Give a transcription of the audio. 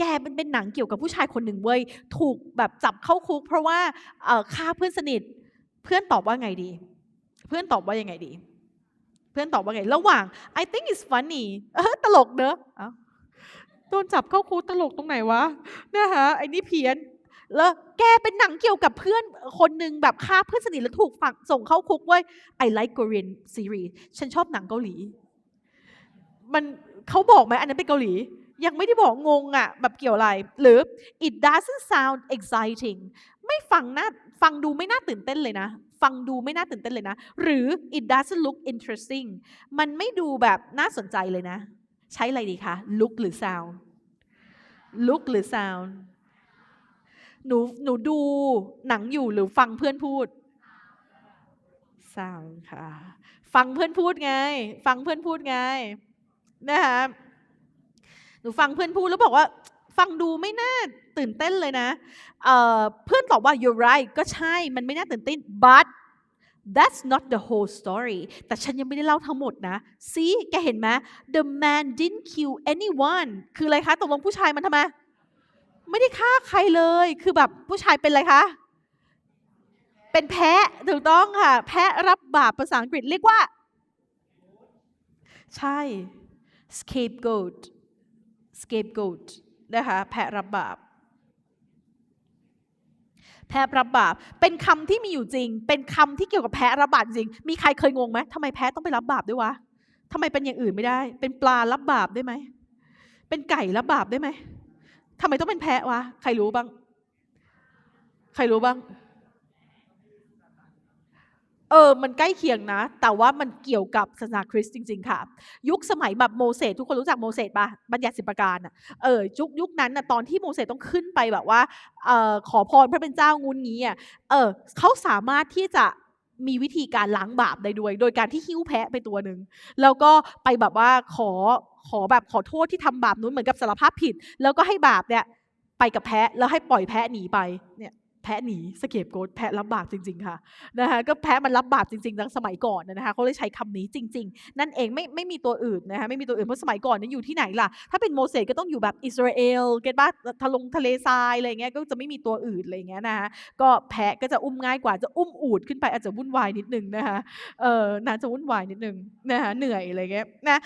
แกมันเป็นหนังเกี่ยวกับผู้ชายคนหนึ่งเว้ย ถูกแบบจับเข้าคุก เพราะว่าฆ่าเพื่อนสนิท เพื่อนตอบว่าไงดี เพื่อนตอบว่ายังไงดี เพื่อนตอบว่าไง ระหว่าง I think it's funny เออตลกเนอะโดนจับเข้าคุกตลกตรงไหนวะนะคะไอ้นี่เพี้ยนแล้วแกเป็นหนังเกี่ยวกับเพื่อนคนหนึ่งแบบฆ่าเพื่อนสนิทแล้วถูกฝังส่งเข้าคุกเว้ย I like Korean series ฉันชอบหนังเกาหลี มันเขาบอกไหมอันนั้นเป็นเกาหลี ยังไม่ได้บอกงงอะแบบเกี่ยวอะไร หรือ it doesn't sound exciting ไม่ฟังน่าฟังดูไม่น่าตื่นเต้นเลยนะ ฟังดูไม่น่าตื่นเต้นเลยนะ หรือ it doesn't look interesting มันไม่ดูแบบน่าสนใจเลยนะ ใช้อะไรดีคะ look หรือ sound look หรือ sound หนูหนูดูหนังอยู่หรือฟังเพื่อนพูด sound ค่ะ ฟังเพื่อนพูดไง ฟังเพื่อนพูดไงนะคะ หนูฟังเพื่อนพูดแล้วบอกว่าฟังดูไม่น่าตื่นเต้นเลยนะเเพื่อนตอบว่า you're right ก็ใช่ มันไม่น่าตื่นเต้น but that's not the whole story แต่ฉันยังไม่ได้เล่าทั้งหมดนะ see แกเห็นไหม the man didn't kill anyone คืออะไรคะตกลงผู้ชายมันทำไม ไม่ได้ฆ่าใครเลย คือแบบผู้ชายเป็นอะไรคะ เป็นแพะถูกต้องค่ะ แพะรับบาปภาษาอังกฤษเรียกว่า ใช่ scapegoat scapegoat นะคะแพะรับบาปแพะรับบาปเป็นคำที่มีอยู่จริง เป็นคำที่เกี่ยวกับแพะรับบาปจริง มีใครเคยงงไหมทำไมแพะต้องไปรับบาปด้วยวะทำไมเป็นอย่างอื่นไม่ได้ เป็นปลารับบาปได้ไหม เป็นไก่รับบาปได้ไหมทำไมต้องเป็นแพะวะ ใครรู้บ้าง ใครรู้บ้าง เออ มันใกล้เคียงนะ แต่ว่ามันเกี่ยวกับศาสนาคริสต์จริง ๆ ค่ะ ยุคสมัยแบบโมเสสทุกคนรู้จักโมเสสปะบัญญัติสิบประการอะเออยุคยุคนั้นน่ะตอนที่โมเสสต้องขึ้นไปแบบว่าเอ่อขอพรพระเป็นเจ้างุนงี้อะเออเขาสามารถที่จะมีวิธีการล้างบาปได้ด้วย โดยการที่หิ้วแพะไปตัวหนึ่งแล้วก็ไปแบบว่าขอขอแบบขอโทษที่ทำบาปนู้นเหมือนกับสารภาพผิด แล้วก็ให้บาปเนี่ยไปกับแพะแล้วให้ปล่อยแพะหนีไปเนี่ย แพะหนีสเก็บโกดแพะรับบาปจริง ๆ ค่ะนะคะก็แพ้มันรับบาปจริงๆตั้งสมัยก่อนนะคะเขาเลยใช้คำนี้จริง ๆ นั่นเองไม่ไม่มีตัวอื่นนะคะไม่มีตัวอื่นเพราะสมัยก่อนนั้นอยู่ที่ไหนล่ะ ถ้าเป็นโมเสสก็ต้องอยู่แบบอิสราเอลเก็ตบ้าทะลงทะเลทรายอะไรเงี้ยก็จะไม่มีตัวอื่นอะไรเงี้ยนะคะก็แพะก็จะอุ้มง่ายกว่าจะอุ้มอูดขึ้นไปอาจจะวุ่นวายนิดนึงนะคะเออน่าจะวุ่นวายนิดนึงนะคะเหนื่อยอะไรเงี้ยนะ